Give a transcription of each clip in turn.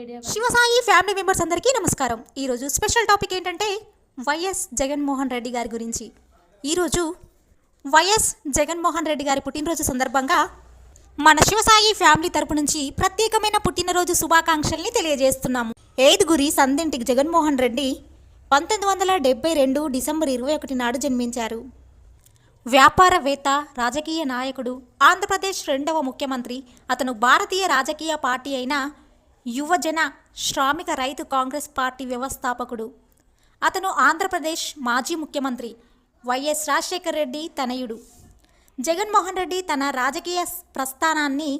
Shivasai family members అందరికీ నమస్కారం. ఈరోజు స్పెషల్ టాపిక్ ఏంటంటే వైఎస్ జగన్మోహన్ రెడ్డి గారి గురించి. ఈరోజు వైఎస్ జగన్మోహన్ రెడ్డి గారి పుట్టినరోజు సందర్భంగా మన శివసాయి ఫ్యామిలీ తరపు నుంచి ప్రత్యేకమైన పుట్టినరోజు శుభాకాంక్షల్ని తెలియజేస్తున్నాము. ఏదుగురి సందింటికి జగన్మోహన్ రెడ్డి పంతొమ్మిది వందల డెబ్బై రెండు డిసెంబర్ ఇరవై ఒకటి నాడు జన్మించారు. వ్యాపారవేత్త రాజకీయ నాయకుడు ఆంధ్రప్రదేశ్ రెండవ ముఖ్యమంత్రి అతను భారతీయ రాజకీయ పార్టీ అయిన యువజన శ్రామిక రైతు కాంగ్రెస్ పార్టీ వ్యవస్థాపకుడు. అతను ఆంధ్రప్రదేశ్ మాజీ ముఖ్యమంత్రి వైఎస్ రాజశేఖర్ రెడ్డి తనయుడు. జగన్మోహన్ రెడ్డి తన రాజకీయ ప్రస్థానాన్ని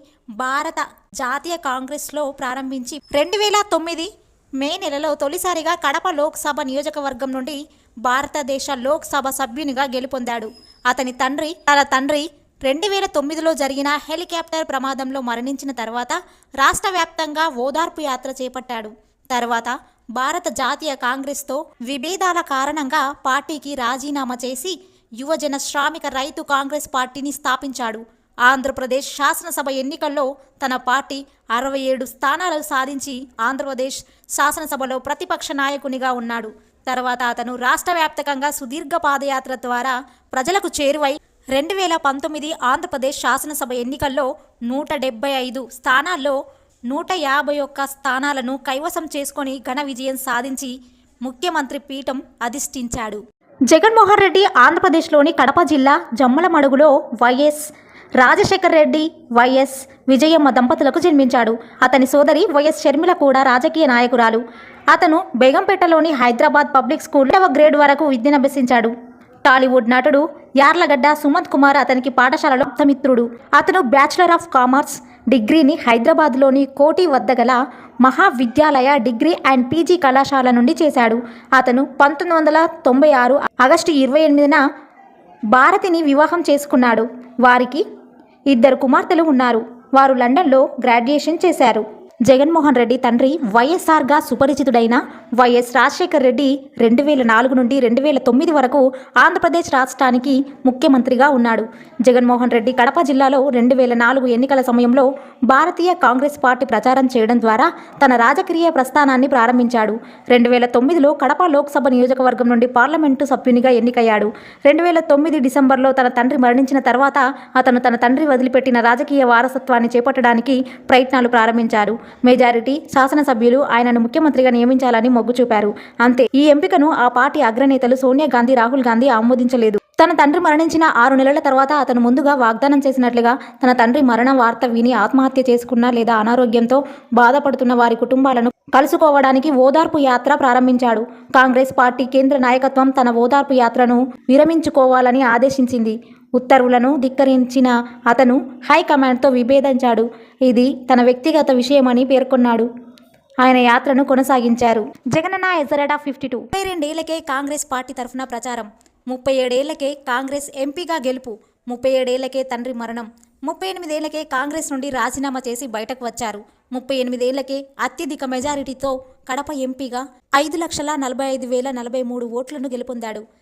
భారత జాతీయ కాంగ్రెస్లో ప్రారంభించి రెండు వేల తొమ్మిది మే నెలలో తొలిసారిగా కడప లోక్సభ నియోజకవర్గం నుండి భారతదేశ లోక్సభ సభ్యునిగా గెలుపొందాడు. అతని తండ్రి తన తండ్రి రెండు వేల తొమ్మిదిలో జరిగిన హెలికాప్టర్ ప్రమాదంలో మరణించిన తర్వాత రాష్ట్ర వ్యాప్తంగా ఓదార్పు యాత్ర చేపట్టాడు. తర్వాత భారత జాతీయ కాంగ్రెస్తో విభేదాల కారణంగా పార్టీకి రాజీనామా చేసి యువజన శ్రామిక రైతు కాంగ్రెస్ పార్టీని స్థాపించాడు. ఆంధ్రప్రదేశ్ శాసనసభ ఎన్నికల్లో తన పార్టీ అరవై ఏడు స్థానాలు సాధించి ఆంధ్రప్రదేశ్ శాసనసభలో ప్రతిపక్ష నాయకునిగా ఉన్నాడు. తర్వాత అతను రాష్ట్ర వ్యాప్తంగా సుదీర్ఘ పాదయాత్ర ద్వారా ప్రజలకు చేరువై రెండు వేల పంతొమ్మిది ఆంధ్రప్రదేశ్ శాసనసభ ఎన్నికల్లో నూట డెబ్బై ఐదు స్థానాల్లో నూట యాభై ఒక్క స్థానాలను కైవసం చేసుకొని ఘన విజయం సాధించి ముఖ్యమంత్రి పీఠం అధిష్ఠించాడు. జగన్మోహన్ రెడ్డి ఆంధ్రప్రదేశ్లోని కడప జిల్లా జమ్మలమడుగులో వైఎస్ రాజశేఖర్ రెడ్డి వైఎస్ విజయమ్మ దంపతులకు జన్మించాడు. అతని సోదరి వైఎస్ షర్మిల కూడా రాజకీయ నాయకురాలు. అతను బేగంపేటలోని హైదరాబాద్ పబ్లిక్ స్కూల్ రెండవ గ్రేడ్ వరకు విద్యనభ్యసించాడు టాలీవుడ్ నటుడు యార్లగడ్డ సుమంత్ కుమార్ అతనికి పాఠశాలలో మిత్రుడు అతను బ్యాచిలర్ ఆఫ్ కామర్స్ డిగ్రీని హైదరాబాద్లోని కోటి వద్ద గల మహావిద్యాలయ డిగ్రీ అండ్ పీజీ కళాశాల నుండి చేశాడు. అతను పంతొమ్మిది వందల తొంభై ఆరు ఆగస్టు ఇరవై ఎనిమిదిన భారతిని వివాహం చేసుకున్నాడు. వారికి ఇద్దరు కుమార్తెలు ఉన్నారు. వారు లండన్లో గ్రాడ్యుయేషన్ చేశారు. జగన్మోహన్ రెడ్డి తండ్రి వైఎస్ఆర్గా సుపరిచితుడైన వైఎస్ రాజశేఖర్ రెడ్డి రెండు వేల నాలుగు నుండి రెండు వేల తొమ్మిది వరకు ఆంధ్రప్రదేశ్ రాష్ట్రానికి ముఖ్యమంత్రిగా ఉన్నాడు. జగన్మోహన్ రెడ్డి కడప జిల్లాలో రెండు వేల నాలుగు ఎన్నికల సమయంలో భారతీయ కాంగ్రెస్ పార్టీ ప్రచారం చేయడం ద్వారా తన రాజకీయ ప్రస్థానాన్ని ప్రారంభించాడు. రెండు వేల తొమ్మిదిలో కడప లోక్సభ నియోజకవర్గం నుండి పార్లమెంటు సభ్యునిగా ఎన్నికయ్యాడు. రెండు వేల తొమ్మిది డిసెంబర్లో తన తండ్రి మరణించిన తర్వాత అతను తన తండ్రి వదిలిపెట్టిన రాజకీయ వారసత్వాన్ని చేపట్టడానికి ప్రయత్నాలు ప్రారంభించారు. మెజారిటీ శాసనసభ్యులు ఆయనను ముఖ్యమంత్రిగా నియమించాలని మొగ్గు చూపారు. అంతే ఈ ఎంపికను ఆ పార్టీ అగ్రనేతలు సోనియా గాంధీ రాహుల్ గాంధీ ఆమోదించలేదు. తన తండ్రి మరణించిన ఆరు నెలల తర్వాత అతను ముందుగా వాగ్దానం చేసినట్లుగా తన తండ్రి మరణ వార్త విని ఆత్మహత్య చేసుకున్న లేదా అనారోగ్యంతో బాధపడుతున్న వారి కుటుంబాలను కలుసుకోవడానికి ఓదార్పు యాత్ర ప్రారంభించాడు. కాంగ్రెస్ పార్టీ కేంద్ర నాయకత్వం తన ఓదార్పు యాత్రను విరమించుకోవాలని ఆదేశించింది. ఉత్తర్వులను ధిక్కరించిన అతను హైకమాండ్తో విభేదించాడు. ఇది తన వ్యక్తిగత విషయమని పేర్కొన్నాడు. ఆయన యాత్రను కొనసాగించారు. జగనన్న ఎజరెడ్ ఆఫ్ ఫిఫ్టీ టూ. ముప్పై రెండేళ్ళకే కాంగ్రెస్ పార్టీ తరఫున ప్రచారం. ముప్పై ఏడేళ్ళకే కాంగ్రెస్ ఎంపీగా గెలుపు. ముప్పై ఏడేళ్ళకే తండ్రి మరణం. ముప్పై ఎనిమిదేళ్ళకే కాంగ్రెస్ నుండి రాజీనామా చేసి బయటకు వచ్చారు. ముప్పై ఎనిమిదేళ్ళకే అత్యధిక మెజారిటీతో కడప ఎంపీగా ఐదు లక్షల నలభై ఐదు వేల నలభై మూడు ఓట్లను గెలుపొందాడు.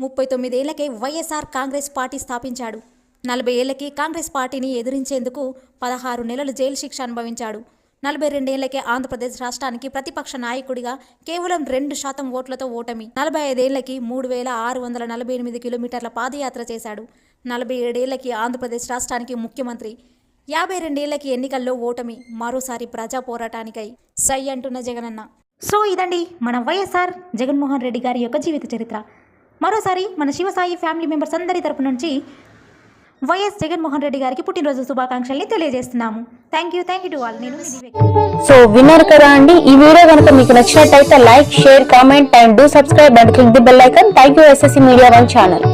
ముప్పై తొమ్మిదేళ్ళకే వైఎస్ఆర్ కాంగ్రెస్ పార్టీ స్థాపించాడు. నలభై ఏళ్ళకి కాంగ్రెస్ పార్టీని ఎదిరించేందుకు పదహారు నెలలు జైలు శిక్ష అనుభవించాడు. నలభై రెండేళ్ళకే ఆంధ్రప్రదేశ్ రాష్ట్రానికి ప్రతిపక్ష నాయకుడిగా కేవలం రెండు శాతం ఓట్లతో ఓటమి నలభై ఐదేళ్ళకి మూడు వేల ఆరు వందల నలభై ఎనిమిది కిలోమీటర్ల పాదయాత్ర చేశాడు. నలభై ఏడేళ్ళకి ఆంధ్రప్రదేశ్ రాష్ట్రానికి ముఖ్యమంత్రి యాభై రెండేళ్ళకి ఎన్నికల్లో ఓటమి మరోసారి ప్రజా పోరాటానికై. సై అంటున్న జగనన్న. సో ఇదండి మన వైఎస్ఆర్ జగన్మోహన్ రెడ్డి గారి యొక్క జీవిత చరిత్ర. మరోసారి మన శివసాయి ఫ్యామిలీ మెంబర్స్ అందరి తరపు నుంచి వైఎస్ జగన్మోహన్ రెడ్డి గారికి పుట్టినరోజు శుభాకాంక్షల్ని తెలియజేస్తున్నాము. Thank you thank you to all నేను సో విన్నారు కదా అండి ఈ వీడియో కనుక మీకు నచ్చినట్టయితే like share comment and do subscribe and click the bell icon thank you SSC media one channel